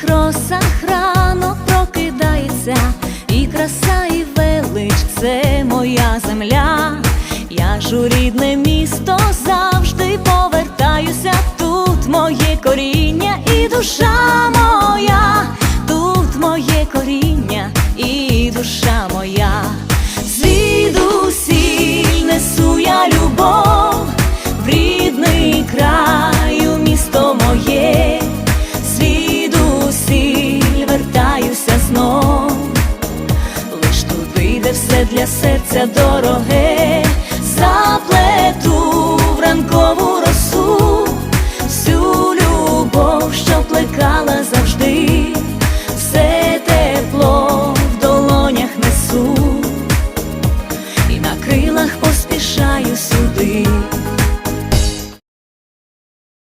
зелених росах рано прокидається, і краса, і велич це моя земля, я ж у рідне місто завжди повертаюся. Тут моє коріння і душа моя, тут моє коріння і душа моя, звідусіль несу я любов. для серця дороге.